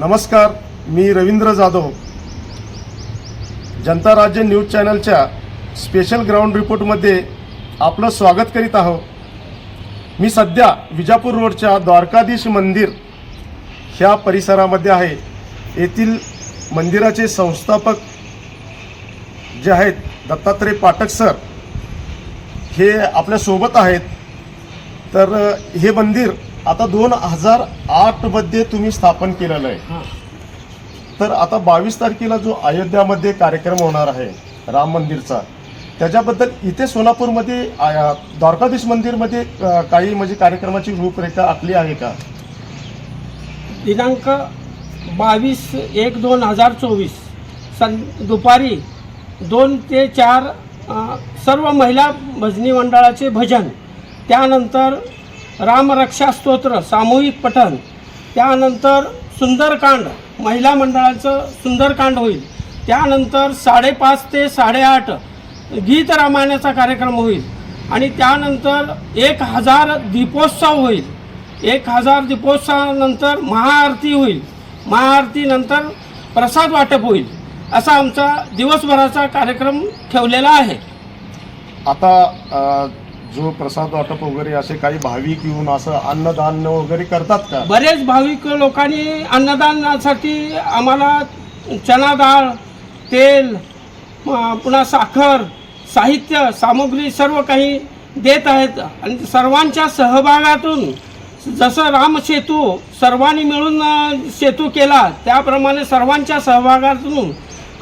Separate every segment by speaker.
Speaker 1: नमस्कार मी रवींद्र जाधव. जनता राज्य न्यूज चॅनलच्या स्पेशल ग्राउंड रिपोर्टमध्ये आपलं स्वागत करीत आहो मी सध्या विजापूर रोडच्या द्वारकाधीश मंदिर ह्या परिसरामध्ये आहे. येथील मंदिराचे संस्थापक जे आहेत दत्तात्रय पाठक सर हे आपल्यासोबत आहेत. तर हे मंदिर आता दोन हजार आठमध्ये तुम्ही स्थापन केलेलं आहे. तर आता बावीस तारखेला जो अयोध्यामध्ये कार्यक्रम होणार आहे राम मंदिरचा त्याच्याबद्दल इथे सोलापूरमध्ये द्वारकाधीश मंदिरमध्ये काही म्हणजे कार्यक्रमाची रूपरेखा आखली आहे का?
Speaker 2: दिनांक बावीस एक दोन हजार चोवीस सं दुपारी दोन ते चार सर्व महिला भजनी मंडळाचे भजन त्यानंतर रामरक्षा स्तोत्र सामूहिक पठण त्यानंतर सुंदरकांड महिला मंडळाचं सुंदरकांड होईल. त्यानंतर साडेपाच ते साडेआठ गीत रामायणाचा कार्यक्रम होईल. आणि त्यानंतर एक हजार दीपोत्सव होईल. एक हजार दीपोत्सवानंतर महाआरती होईल. महाआरतीनंतर प्रसाद वाटप होईल. असा आमचा दिवसभराचा कार्यक्रम ठेवलेला आहे.
Speaker 1: आता जो प्रसाद वाटप वगैरे असे काही भाविक येऊन असं अन्नदान वगैरे करतात का?
Speaker 2: बरेच भाविक लोकांनी अन्नदानासाठी आम्हाला चना डाळ तेल पुन्हा साखर साहित्य सामग्री सर्व काही देत आहेत. आणि सर्वांच्या सहभागातून जसं रामसेतू सर्वांनी मिळून सेतू केला त्याप्रमाणे सर्वांच्या सहभागातून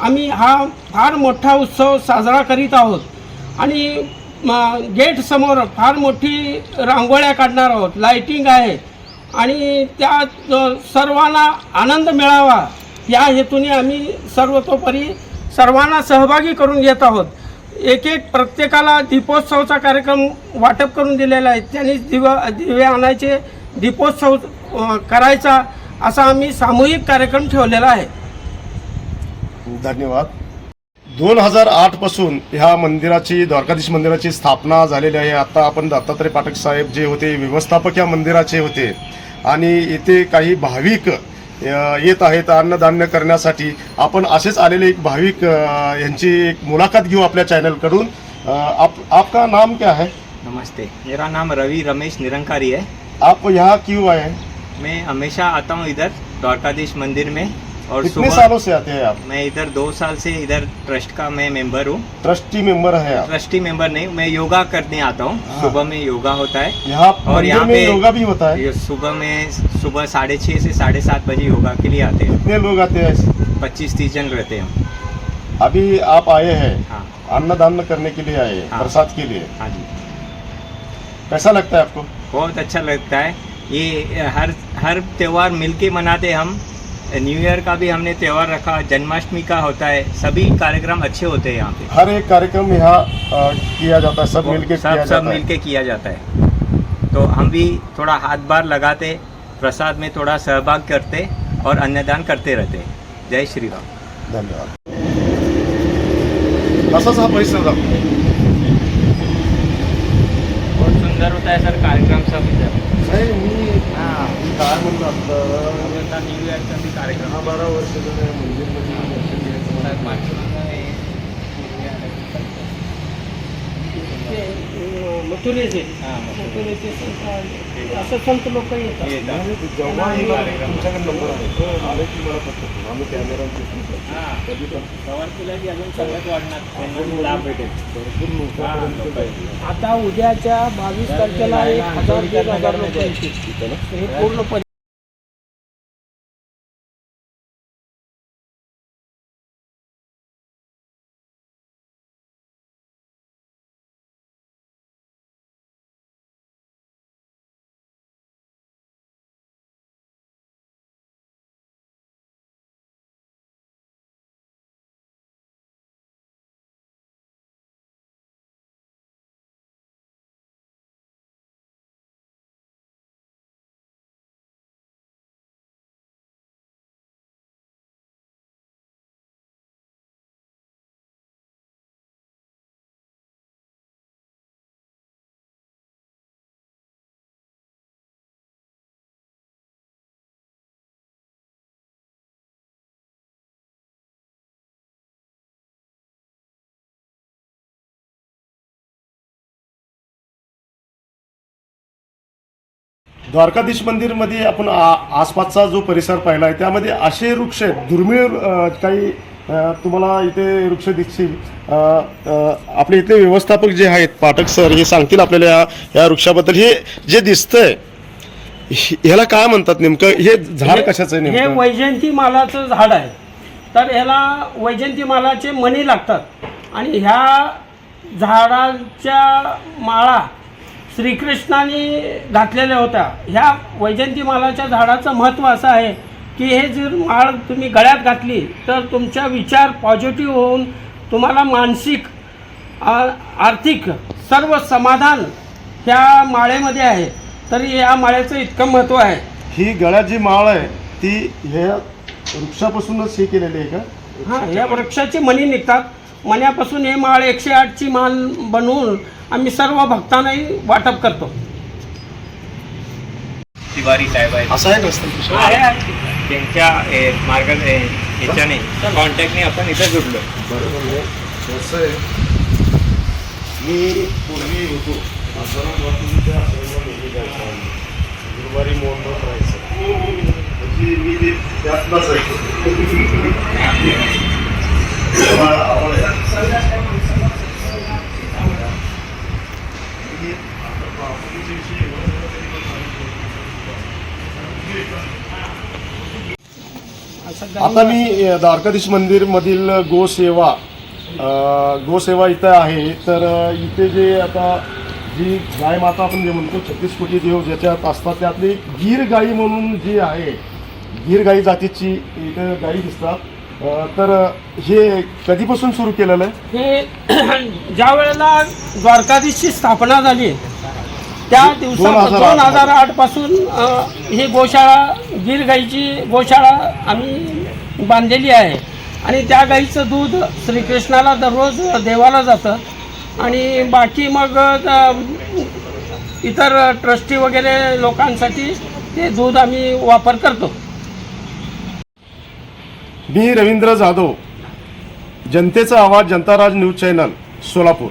Speaker 2: आम्ही हा फार मोठा उत्सव साजरा करीत आहोत. आणि गेट समोर फार मोठी रांगोळ्या काढणार आहोत लाइटिंग आहे. आणि त्या सर्वांना आनंद मिळावा या हेतूने आम्ही सर्वतोपरी सर्वांना सहभागी करून घेत आहोत. एक एक प्रत्येकाला दीपोत्सवाचा कार्यक्रम वाटप करून दिलेला आहे. त्यांनी दिव दिवे आणायचे दीपोत्सव करायचा असा आम्ही सामूहिक कार्यक्रम ठेवलेला आहे.
Speaker 1: धन्यवाद. दोन हजार आठपासून ह्या मंदिराची द्वारकाधीश मंदिराची स्थापना झालेली आहे. आता आपण दत्तात्रय पाठक साहेब जे होते व्यवस्थापक या मंदिराचे होते. आणि इथे काही भाविक येत आहेत अन्नधान्य करण्यासाठी. आपण असेच आलेले एक भाविक यांची एक मुलाखत घेऊ आपल्या चॅनलकडून. आप आपका नाम क्या है?
Speaker 3: नमस्ते. मेरा नाम रवि रमेश निरंकारी है.
Speaker 1: आप यहाँ क्यों आए हैं?
Speaker 3: मैं हमेशा आता हूँ इधर द्वारकाधीश मंदिर में. और
Speaker 1: कितने सालों से आते हैं आप?
Speaker 3: मैं इधर दो साल से इधर ट्रस्ट का मैं मेंबर हूँ।
Speaker 1: ट्रस्टी मेंबर है आप?
Speaker 3: ट्रस्टी मेंबर नहीं मैं योगा करने आता हूँ।
Speaker 1: हाँ।
Speaker 3: सुबह में योगा होता है।
Speaker 1: यहाँ
Speaker 3: और यहाँ पे-
Speaker 1: योगा भी होता है?
Speaker 3: सुबह में सुबह साढ़े छः से साढ़े सात बजे योगा के लिए आते हैं।
Speaker 1: कितने लोग आते हैं?
Speaker 3: पच्चीस तीस जन रहते हैं
Speaker 1: अभी आप आए हैं?
Speaker 3: हाँ।
Speaker 1: अन्नदान करने के लिए आए हैं?
Speaker 3: हाँ।
Speaker 1: प्रसाद के लिए?
Speaker 3: हाँ जी।
Speaker 1: कैसा लगता है आपको?
Speaker 3: बहुत अच्छा लगता है। ये हर हर त्यौहार मिलके मनाते हम। न्यू ईयर का भी हमने त्यौहार रखा जन्माष्टमी का होता है सभी कार्यक्रम अच्छे होते हैं यहाँ पे।
Speaker 1: हर एक कार्यक्रम यहाँ किया जाता है सब मिलके
Speaker 3: सब
Speaker 1: किया
Speaker 3: सब
Speaker 1: जाता है।
Speaker 3: मिलके किया जाता है। तो हम भी थोड़ा हाथ बार लगाते प्रसाद में थोड़ा सहभाग करते और अन्नदान करते रहते। जय श्री राम।
Speaker 1: धन्यवाद। तसाच हा। परिसर
Speaker 3: बहुत सुंदर होता है सर कार्यक्रम सब इधर।
Speaker 1: नाही मी काय म्हणलं आता
Speaker 3: न्यू का भी कार्यक्रम.
Speaker 1: दहा बारा वर्ष झाले मंदिरमध्ये दर्शन घ्यायचं. मला.
Speaker 2: मथुरेचे.
Speaker 3: हाँ, मथुरे.
Speaker 2: मथुरेचे संत असं संत लोक येतात.
Speaker 1: आणि जेव्हा येणार तुमच्याकडे नंबर आहे आले की मला पत्ता आम्ही कॅमेरा कधी पण.
Speaker 3: कवर केलं की अजून सगळ्यात वाढणार. लाभ भेटेल.
Speaker 1: भरपूर लोकांपर्यंत
Speaker 2: आता उद्याच्या बावीस तारखेला एक हजार दीड हजार लोक येतील. हे पूर्ण
Speaker 1: द्वारकाधीश मंदिरमध्ये आपण आ- आसपासचा जो परिसर पाहिला आहे त्यामध्ये असे वृक्ष आहेत दुर्मिळ काही तुम्हाला इथे वृक्ष दिसतील. आपले इथले व्यवस्थापक जे आहेत पाठक सर हे सांगतील आपल्याला या या वृक्षाबद्दल. हे जे दिसतंय ह्याला काय म्हणतात नेमकं? हे झाड कशाचं आहे
Speaker 2: हे
Speaker 1: नेमकं?
Speaker 2: वैजयंती मालाचं झाड आहे. तर ह्याला वैजयंती मालाचे मणी लागतात. आणि ह्या झाडाच्या माळा श्रीकृष्णाने घातलेल्या होत्या. ह्या वैजयंती मालाच्या झाडाचं महत्त्व असं आहे की हे जर माळ तुम्ही गळ्यात घातली तर तुमचा विचार पॉझिटिव्ह होऊन तुम्हाला मानसिक आर्थिक सर्व समाधान ह्या माळेमध्ये आहे. तरी या माळ्याचं इतकं महत्त्व आहे.
Speaker 1: ही गळ्यात जी माळ आहे ती ह्या वृक्षापासूनच हे केलेली आहे का?
Speaker 2: हां या वृक्षाचे मणी निघतात. मण्यापासून हे माळ एकशे आठची माल बनवून आम्ही सर्व भक्तांनाही वाटप करतो.
Speaker 3: तिवारी साहेब आहेत.
Speaker 1: असं आहे.
Speaker 3: त्यांच्या मार्ग ए, ह्याच्याने कॉन्टॅक्टने आपण इथं जुडलो.
Speaker 1: बरोबर कसं आहे मी पूर्वी होतो. आसाराम वाटून त्या आश्रमाला नेहमी जायचो आम्ही. गुरुवारी राहायचं. म्हणजे मी ते त्यातलाच आहे. तेव्हा आपण- आता मी द्वारकाधीश मंदिरमधील गोसेवा गोसेवा इथं आहे. तर इथे जे आता जी गाय माता आपण जे म्हणतो छत्तीस कोटी देव ज्याच्यात असतात त्यातली गीर गाई म्हणून जी आहे गीर गाई जातीची इथं गाई दिसतात. तर हे कधीपासून सुरू केलेलं आहे?
Speaker 2: हे ज्या वेळेला द्वारकाधीशची स्थापना झाली त्या
Speaker 1: 2008
Speaker 2: दोन हजार आठपासून ही गोशाळा गीर गाईची गोशाळा आम्ही बांधलेली आहे. आणि त्या गाईचं दूध श्रीकृष्णाला दररोज देवाला जातं. आणि बाकी मग इतर ट्रस्टी वगैरे लोकांसाठी ते दूध आम्ही वापर करतो.
Speaker 1: मी रवींद्र जाधव जनतेचा आवाज जनता राज न्यूज चॅनल सोलापूर.